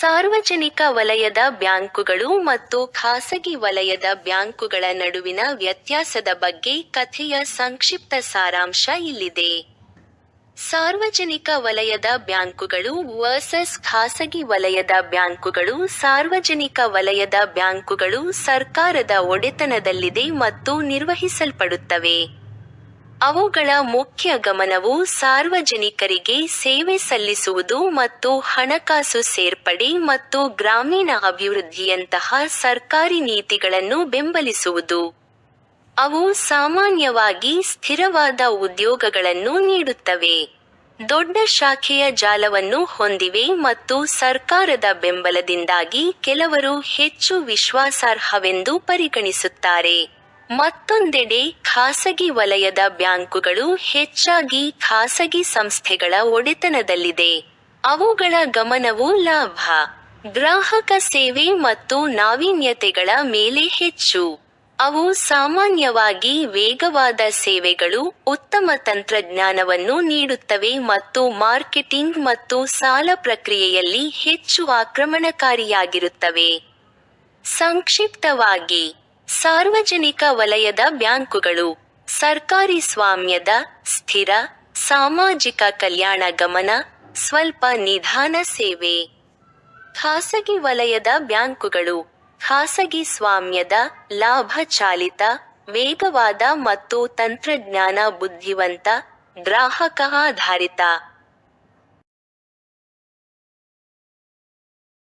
ಸಾರ್ವಜನಿಕ ವಲಯದ ಬ್ಯಾಂಕುಗಳು ಮತ್ತು ಖಾಸಗಿ ವಲಯದ ಬ್ಯಾಂಕುಗಳ ನಡುವಿನ ವ್ಯತ್ಯಾಸದ ಬಗ್ಗೆ ಕಥೆಯ ಸಂಕ್ಷಿಪ್ತ ಸಾರಾಂಶ ಇಲ್ಲಿದೆ. ಸಾರ್ವಜನಿಕ ವಲಯದ ಬ್ಯಾಂಕುಗಳು ವರ್ಸಸ್ ಖಾಸಗಿ ವಲಯದ ಬ್ಯಾಂಕುಗಳು, ಸಾರ್ವಜನಿಕ ವಲಯದ ಬ್ಯಾಂಕುಗಳು ಸರ್ಕಾರದ ಒಡೆತನದಲ್ಲಿದೆ ಮತ್ತು ನಿರ್ವಹಿಸಲ್ಪಡುತ್ತವೆ. ಅವುಗಳ ಮುಖ್ಯ ಗಮನವು ಸಾರ್ವಜನಿಕರಿಗೆ ಸೇವೆ ಸಲ್ಲಿಸುವುದು ಮತ್ತು ಹಣಕಾಸು ಸೇರ್ಪಡೆ ಮತ್ತು ಗ್ರಾಮೀಣ ಅಭಿವೃದ್ಧಿಯಂತಹ ಸರ್ಕಾರಿ ನೀತಿಗಳನ್ನು ಬೆಂಬಲಿಸುವುದು. ಅವು ಸಾಮಾನ್ಯವಾಗಿ ಸ್ಥಿರವಾದ ಉದ್ಯೋಗಗಳನ್ನು ನೀಡುತ್ತವೆ. ದೊಡ್ಡ ಶಾಖೆಯ ಜಾಲವನ್ನು ಹೊಂದಿವೆ ಮತ್ತು ಸರ್ಕಾರದ ಬೆಂಬಲದಿಂದಾಗಿ ಕೆಲವರು ಹೆಚ್ಚು ವಿಶ್ವಾಸಾರ್ಹವೆಂದು ಪರಿಗಣಿಸುತ್ತಾರೆ. ಮತ್ತೊಂದೆಡೆ ಖಾಸಗಿ ವಲಯದ ಬ್ಯಾಂಕುಗಳು ಹೆಚ್ಚಾಗಿ ಖಾಸಗಿ ಸಂಸ್ಥೆಗಳ ಒಡೆತನದಲ್ಲಿದೆ. ಅವುಗಳ ಗಮನವು ಲಾಭ, ಗ್ರಾಹಕ ಸೇವೆ ಮತ್ತು ನಾವೀನ್ಯತೆಗಳ ಮೇಲೆ ಹೆಚ್ಚು. ಅವು ಸಾಮಾನ್ಯವಾಗಿ ವೇಗವಾದ ಸೇವೆಗಳು, ಉತ್ತಮ ತಂತ್ರಜ್ಞಾನವನ್ನು ನೀಡುತ್ತವೆ ಮತ್ತು ಮಾರ್ಕೆಟಿಂಗ್ ಮತ್ತು ಸಾಲ ಪ್ರಕ್ರಿಯೆಯಲ್ಲಿ ಹೆಚ್ಚು ಆಕ್ರಮಣಕಾರಿಯಾಗಿರುತ್ತವೆ. ಸಂಕ್ಷಿಪ್ತವಾಗಿ ಸಾರ್ವಜನಿಕ ವಲಯದ ಬ್ಯಾಂಕುಗಳು, ಸರ್ಕಾರಿ ಸ್ವಾಮ್ಯದ ಸ್ಥಿರ, ಸಾಮಾಜಿಕ ಕಲ್ಯಾಣ ಗಮನ, ಸ್ವಲ್ಪ ನಿಧಾನ ಸೇವೆ. ಖಾಸಗಿ ವಲಯದ ಬ್ಯಾಂಕುಗಳು, ಖಾಸಗಿ ಸ್ವಾಮ್ಯದ ಲಾಭ ಚಾಲಿತ ವೇಗವಾದ ಮತ್ತು ತಂತ್ರಜ್ಞಾನ ಬುದ್ಧಿವಂತ, ಗ್ರಾಹಕ ಆಧಾರಿತ.